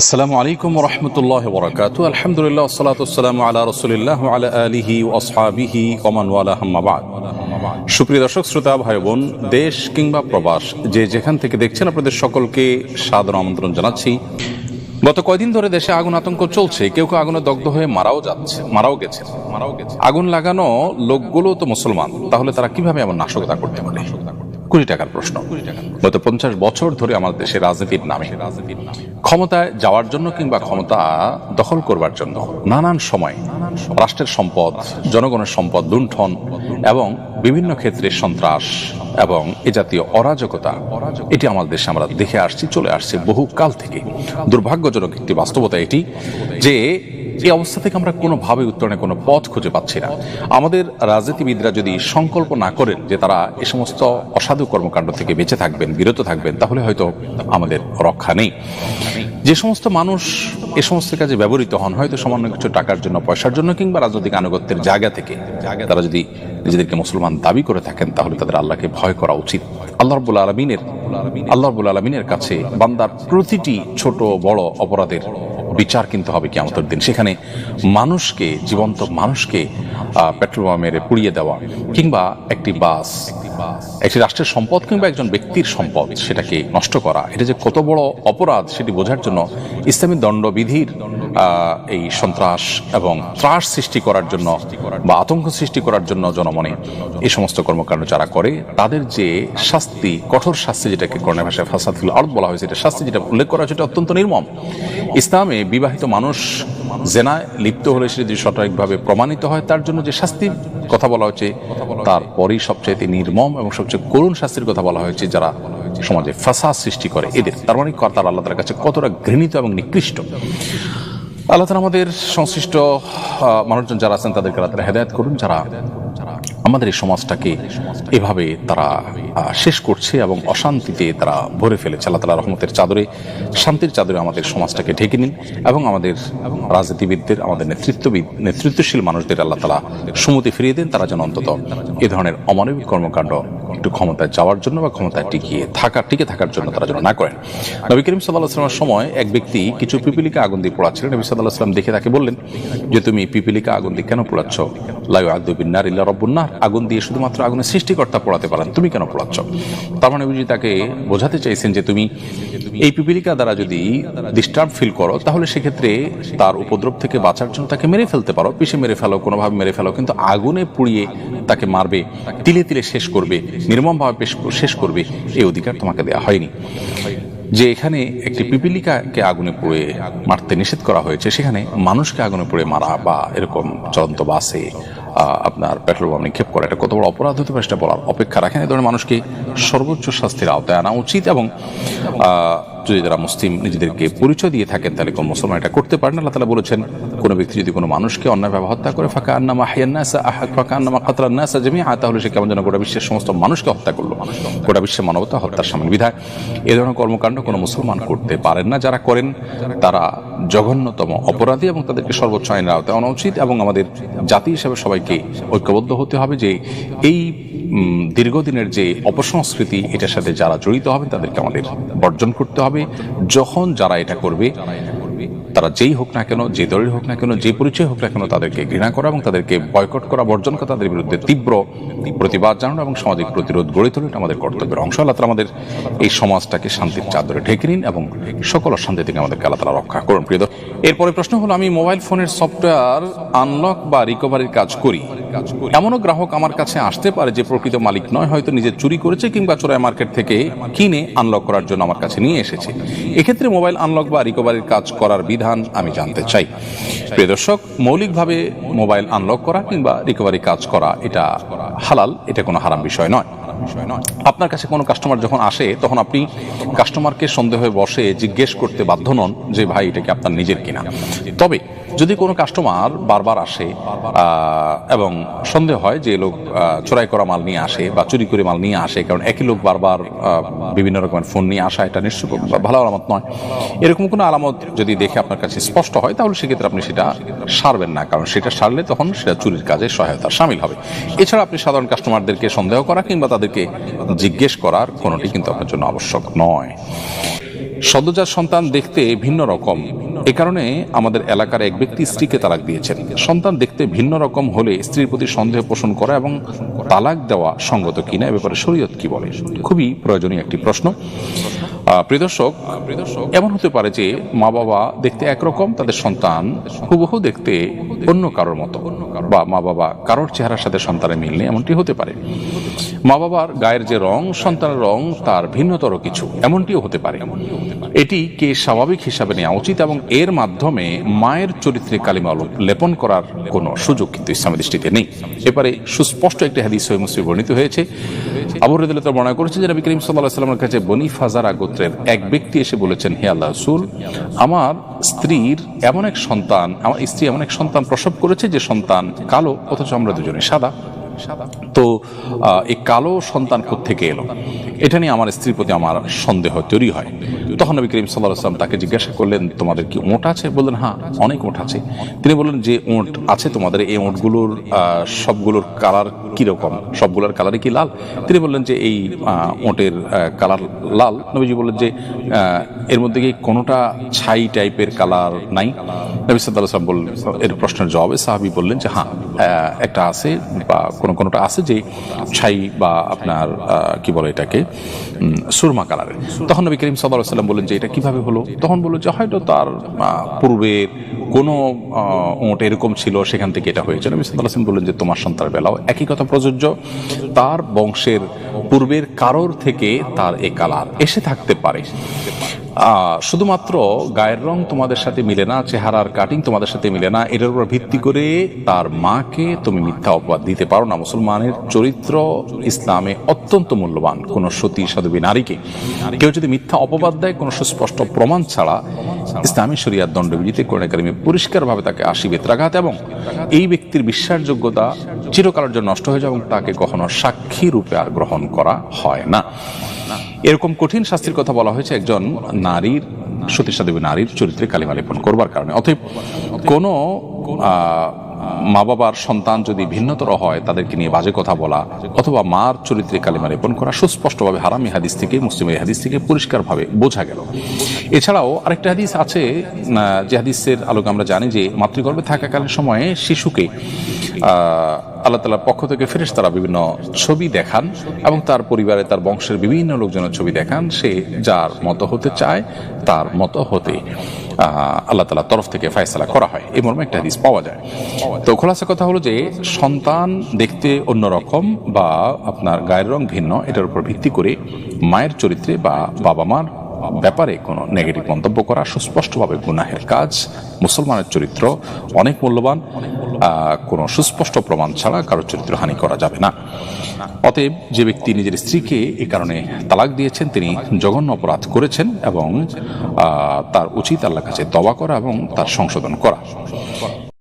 আসসালামু আলাইকুম রহমতুল্লাহ বরকাত আলহামদুলিল্লাহ সালাতাম আলা রসুলিল্লাহ আলা আলিহি ওসহাবিহি কমান ওয়ালা হাম্মাবাদ সুপ্রিয় দর্শক, শ্রোতা ভাই বোন দেশ কিংবা প্রবাস, যে যেখান থেকে দেখছেন, আপনাদের সকলকে সাদর আমন্ত্রণ জানাচ্ছি। গত কয়দিন ধরে দেশে আগুন আতঙ্ক চলছে, কেউ কেউ আগুনে দগ্ধ হয়ে মারাও যাচ্ছে মারাও গেছে মারাও গেছে আগুন লাগানো লোকগুলো তো মুসলমান, তাহলে তারা কীভাবে এমন নাশকতা করতে পারে? কোটি টাকার প্রশ্ন। গত পঞ্চাশ বছর ধরে আমাদের দেশে রাজনীতির নামে। ক্ষমতায় যাওয়ার জন্য কিংবা ক্ষমতা দখল করবার জন্য নানান সময় রাষ্ট্রের সম্পদ, জনগণের সম্পদ লুণ্ঠন এবং বিভিন্ন ক্ষেত্রে সন্ত্রাস এবং এ জাতীয় অরাজকতা, এটি আমাদের দেশে আমরা দেখে আসছি, চলে আসছে বহু কাল থেকে। দুর্ভাগ্যজনক একটি বাস্তবতা এটি যে এই অবস্থা থেকে আমরা কোনোভাবে উত্তরণের কোনো পথ খুঁজে পাচ্ছি না। আমাদের রাজনীতিবিদরা যদি সংকল্প না করেন যে তারা এ সমস্ত অসাধু কর্মকাণ্ড থেকে বেঁচে থাকবেন, বিরত থাকবেন, তাহলে হয়তো আমাদের রক্ষা নেই। যে সমস্ত মানুষ এ সমস্ত কাজে ব্যবহৃত হন, হয়তো সামান্য কিছু টাকার জন্য, পয়সার জন্য কিংবা রাজনৈতিক আনুগত্যের জায়গা থেকে, তারা যদি নিজেদেরকে মুসলমান দাবি করে থাকেন, তাহলে তাদের আল্লাহকে ভয় করা উচিত। আল্লাহ রবুল আলমিনের, আল্লাহ রবুল আলমিনের কাছে বান্দার প্রতিটি ছোট বড় অপরাধের বিচার কিন্তু হবে কি আমাদের দিন। সেখানে মানুষকে, জীবন্ত মানুষকে পেট্রোল মেরে পুড়িয়ে দেওয়া কিংবা একটি বাস, একটি রাষ্ট্রের সম্পদ কিংবা একজন ব্যক্তির সম্পদ সেটাকে নষ্ট করা, এটা যে কত বড় অপরাধ সেটি বোঝার জন্য ইসলামী দণ্ডবিধির এই সন্ত্রাস এবং ত্রাস সৃষ্টি করার জন্য বা আতঙ্ক সৃষ্টি করার জন্য জনমনে এই সমস্ত কর্মকাণ্ড যারা করে, তাদের যে শাস্তি, কঠোর শাস্তি যেটাকে করোনা ভাষায় ফাসাদুল আর্ট বলা হয়েছে, এটা শাস্তি যেটা উল্লেখ করা এটা অত্যন্ত নির্মম। ইসলামে বিবাহিত মানুষ জেনায় লিপ্ত হলে সে যদি সঠিকভাবে প্রমাণিত হয়, তার জন্য যে শাস্তির কথা বলা হয়েছে তারপরেই সবচাইতে নির্মম এবং সবচেয়ে করুণ শাস্তির কথা বলা হয়েছে যারা সমাজে ফাসাদ সৃষ্টি করে এদের। তার মানে তার আল্লাহ তার কাছে কতটা ঘৃণিত এবং নিকৃষ্ট। আল্লাহ আমাদের সংশ্লিষ্ট মানুষজন যারা আছেন তাদেরকে আল্লাহ হেদায়ত করুন যারা আমাদের এই সমাজটাকে এভাবে তারা শেষ করছে এবং অশান্তিতে তারা ভরে ফেলেছে। আল্লাহ তালা রহমতের চাদরে, শান্তির চাদরে আমাদের সমাজটাকে ঢেকে নিন এবং আমাদের রাজনীতিবিদদের, আমাদের নেতৃত্ববিদ, নেতৃত্বশীল মানুষদের আল্লাহ তালা সুমতি ফিরিয়ে দেন। তারা যেন অন্তত এ ধরনের অমানবিক কর্মকাণ্ড একটু ক্ষমতায় যাওয়ার জন্য বা ক্ষমতায় টিকিয়ে থাকা, টিকে থাকার জন্য তারা যেন না করেন। নবী করিম সাল্লাহ সাল্লামের সময় এক ব্যক্তি কিছু পিপিলিকা আগুন দিয়ে পোড়াচ্ছিলেন। নবী সাল্লাহ সাল্লাম দেখে তাকে বললেন যে, তুমি পিপিলিকা আগুন দিয়ে কেন পোড়াচ্ছ? লাইউ আদুবিন্নার ইল্লা রব্বুন্নার আগুন দিয়ে শুধুমাত্র আগুনের সৃষ্টিকর্তা পোড়াতে পারেন। তুমি কেন পোড়াচ্ছ? তার মানে বুঝি তাকে বোঝাতে চাইছেন যে তুমি এই পিপিলিকা দ্বারা যদি ডিস্টার্ব ফিল করো, তাহলে সেক্ষেত্রে তার উপদ্রব থেকে বাঁচার জন্য তাকে মেরে ফেলতে পারো। পিষে মেরে ফেলো, কোনোভাবে মেরে ফেলো, কিন্তু আগুনে পুড়িয়ে তাকে মারবে, তিলে তিলে শেষ করবে, নির্মমভাবে শেষ করবে এই অধিকার তোমাকে দেওয়া হয়নি। যে এখানে একটি পিপিলিকাকে আগুনে পুড়ে মারতে নিষেধ করা হয়েছে, সেখানে মানুষকে আগুনে পুড়ে মারা বা এরকম চলন্ত বাসে আপনার পেট্রোল পাম্প নিক্ষেপ করা, এটা কত বড় অপরাধ হতে পারে সেটা বলার অপেক্ষা রাখেন। এই ধরনের মানুষকে সর্বোচ্চ শাস্তির আওতায় আনা উচিত এবং যদি তারা মুসলিম নিজেদেরকে পরিচয় দিয়ে থাকেন, তাহলে কোন মুসলমান এটা করতে পারেন আল্লাহ তালা বলেছেন, কোনো ব্যক্তি যদি কোনো মানুষকে অন্যায়ভাবে হত্যা করে ফাঁকা আন্নামা আহাদ ফাঁকা আন্নামা কাতরান্নাসা জমি আ তাহলে সে কেমন যেন গোটা বিশ্বের সমস্ত মানুষকে হত্যা করল। গোটা বিশ্বের মানবতা হত্যার সামিল বিধায় এ ধরনের কর্মকাণ্ড কোনো মুসলমান করতে পারেন না। যারা করেন, তারা জঘন্যতম অপরাধী এবং তাদেরকে সর্বোচ্চ আইনের আওতায় আনা উচিত এবং আমাদের জাতি হিসেবে সবাইকে ঐক্যবদ্ধ হতে হবে যে এই দীর্ঘদিনের যে অপসংস্কৃতি, এটার সাথে যারা জড়িত হবে তাদেরকে আমাদের বর্জন করতে হবে। যখন যারা এটা করবে তারা যেই হোক না কেন, যে দলের হোক না কেন, যে পরিচয় হোক না কেন তাদেরকে ঘৃণা করা এবং তাদেরকে বয়কট করা, বর্জন করা তাদের বিরুদ্ধে তীব্র প্রতিবাদ জানানো এবং সামাজিক প্রতিরোধ গড়ে তোলা আমাদের কর্তব্যের অংশ। আল্লাহ আমাদের এই সমাজটাকে শান্তির চাদরে ঢেকে নিন এবং সকল অশান্তি থেকে আমাদেরকে আল্লাহ তালা রক্ষা করুন। প্রিয় এরপরে প্রশ্ন হলো, আমি মোবাইল ফোনের সফটওয়্যার আনলক বা রিকভারির কাজ করি? এমনও গ্রাহক আমার কাছে আসতে পারে যে প্রকৃত মালিক নয়, হয়তো নিজে চুরি করেছে কিংবা চোরাই মার্কেট থেকে কিনে আনলক করার জন্য আমার কাছে নিয়ে এসেছে। এক্ষেত্রে মোবাইল আনলক বা রিকভারির কাজ করার বিধান আমি জানতে চাই। প্রিয় দর্শক, মৌলিকভাবে মোবাইল আনলক করা কিংবা রিকভারি কাজ করা, এটা হালাল, এটা কোনো হারাম বিষয় নয়। আপনার কাছে কোনো কাস্টমার যখন আসে, তখন আপনি কাস্টমারকে সন্দেহে বসে জিজ্ঞেস করতে বাধ্য নন যে, ভাই, এটা কি আপনার নিজের কিনা? তবে যদি কোনো কাস্টমার বারবার আসে এবং সন্দেহ হয় যে লোক চোরাই করা মাল নিয়ে আসে বা চুরি করে মাল নিয়ে আসে, কারণ একই লোক বারবার বিভিন্ন রকমের ফোন নিয়ে আসা এটা নিশ্চয় ভালো আলামত নয়। এরকম কোনো আলামত যদি দেখে আপনার কাছে স্পষ্ট হয়, তাহলে সেক্ষেত্রে আপনি সেটা সারবেন না, কারণ সেটা সারলে তখন সেটা চুরির কাজে সহায়তা সামিল হবে। এছাড়া আপনি সাধারণ কাস্টমারদেরকে সন্দেহ করা কিংবা তাদেরকে জিজ্ঞেস করার কোনোটি কিন্তু আপনার জন্য আবশ্যক নয়। সদ্যজাত সন্তান দেখতে ভিন্ন রকম। এ কারণে আমাদের এলাকার এক ব্যক্তি স্ত্রীকে তালাক দিয়েছেন। সন্তান দেখতে ভিন্ন রকম হলে স্ত্রীর প্রতি সন্দেহ পোষণ করা এবং তালাক দেওয়া সঙ্গত কিনা এ ব্যাপারে শরীয়ত কি বলে? খুবই প্রয়োজনীয় একটি প্রশ্ন। প্রিয় এমন হতে পারে যে মা বাবা দেখতে একরকম, তাদের সন্তান হুবহু দেখতে অন্য কারোর মতো, বা মা বাবা কারোর চেহারার সাথে সন্তানের মিল নেই, এমনটি হতে পারে। মা বাবার গায়ের যে রং, সন্তানের রং, তার ভিন্নতর কিছু, এমনটিও হতে পারে। এটি কে স্বাভাবিক হিসাবে নেওয়া উচিত এবং এর মাধ্যমে মায়ের চরিত্রে কালিমা লেপন করার কোনো সুযোগ কিন্তু ইসলামের দৃষ্টিতে নেই। এবারে সুস্পষ্ট একটি হাদিস সহি মুসলিম বর্ণিত হয়েছে। আবু রেদুল্লাহ মনে করেছে যে নবী করিম সাল্লাহ সাল্লামের কাছে বনি ফাজারা গোত্রের এক ব্যক্তি এসে বলেছেন, হে আল্লাহ রসুল, আমার স্ত্রীর এমন এক সন্তান, আমার স্ত্রী এমন এক সন্তান প্রসব করেছে যে সন্তান কালো, অথচ আমরা দুজনে সাদা। তো এই কালো সন্তান থেকে এলো? এটা নিয়ে আমার স্ত্রীর প্রতি আমার সন্দেহ তৈরি হয়। তখন নবী করিম সাল্লাহ আসলাম তাকে জিজ্ঞাসা করলেন, তোমাদের কি ওঁট আছে? বললেন হ্যাঁ অনেক ওঁট আছে। তিনি বললেন, যে ওঁট আছে তোমাদের, এই ওঁটগুলোর সবগুলোর কালার কীরকম সবগুলোর কালারই কি লাল? তিনি বললেন যে, এই ওঁটের কালার লাল। নবীজি বললেন যে এর মধ্যে কি কোনোটা ছাই টাইপের কালার নাই? নবী সাল্লাহ আসলাম বললেন, এর প্রশ্নের জবাবে সাহাবি বললেন যে হ্যাঁ একটা আছে বা কোনো কোনোটা আছে যে ছাই বা আপনার কি বলে এটাকে সুরমা কালারের। তখন নবী করিম সাল্লাহ সাল্লাম বললেন যে এটা কীভাবে হলো? তখন বলল যে হয়তো তার আহ, পূর্বের কোনো ওঁট এরকম ছিল সেখান থেকে এটা হয়েছে। নবী সাল্লাহ সাল্লাম বললেন যে তোমার সন্তানের বেলাও একই কথা প্রযোজ্য। তার বংশের পূর্বের কারোর থেকে তার এ কালার এসে থাকতে পারে। শুধুমাত্র গায়ের রং তোমাদের সাথে মিলে না, চেহারার কাটিং তোমাদের সাথে মিলে না, এটার উপর ভিত্তি করে তার মাকে তুমি মিথ্যা অপবাদ দিতে পারো না। মুসলমানের চরিত্র ইসলামে অত্যন্ত মূল্যবান, কোন সতী, সাধবী নারীকে। কেউ যদি মিথ্যা অপবাদ দেয়, কোনো সুস্পষ্ট প্রমাণ ছাড়া ইসলামী শরিয়ার দণ্ডবিধিতে কোরআন কারিমে পরিষ্কারভাবে তাকে আশি বেত্রাঘাত এবং এই ব্যক্তির বিশ্বাসযোগ্যতা চিরকালের জন্য নষ্ট হয়ে যায় এবং তাকে কখনো সাক্ষী রূপে আর গ্রহণ করা হয় না। এরকম কঠিন শাস্তির কথা বলা হয়েছে একজন নারীর সতীশা দেবী নারীর চরিত্রে কালিমা লেপন করবার কারণে। অতএব কোনো মা বাবার সন্তান যদি ভিন্নতর হয়, তাদেরকে নিয়ে বাজে কথা বলা অথবা মার চরিত্রে কালিমা লেপন করা সুস্পষ্টভাবে হারামি হাদিস থেকে মুসলিমের হাদিস থেকে পরিষ্কারভাবে বোঝা গেল। এছাড়াও আরেকটা হাদিস আছে যে হাদিসের আলোকে আমরা জানি যে মাতৃগর্ভে থাকাকালীন সময়ে শিশুকে আল্লাহ তালার পক্ষ থেকে ফেরেস তারা বিভিন্ন ছবি দেখান এবং তার পরিবারে তার বংশের বিভিন্ন লোকজনের ছবি দেখান, সে যার মতো হতে চায়, তার মতো হতে আল্লাহ তালার তরফ থেকে ফয়সালা করা হয়। এই মর্মে একটা হাদিস পাওয়া যায়। তো খোলাসা কথা হলো যে, সন্তান দেখতে অন্যরকম বা আপনার গায়ের রং ভিন্ন, এটার উপর ভিত্তি করে মায়ের চরিত্রে বা বাবা মার ব্যাপারে কোনো নেগেটিভ মন্তব্য করা, সুস্পষ্টভাবে গুনাহের কাজ, মুসলমানের চরিত্র অনেক মূল্যবান কোনো সুস্পষ্ট প্রমাণ ছাড়া কারোর চরিত্র হানি করা যাবে না। অতএব যে ব্যক্তি নিজের স্ত্রীকে এ কারণে তালাক দিয়েছেন, তিনি জঘন্য অপরাধ করেছেন এবং তার উচিত আল্লাহ কাছে দবা করা এবং তার সংশোধন করা।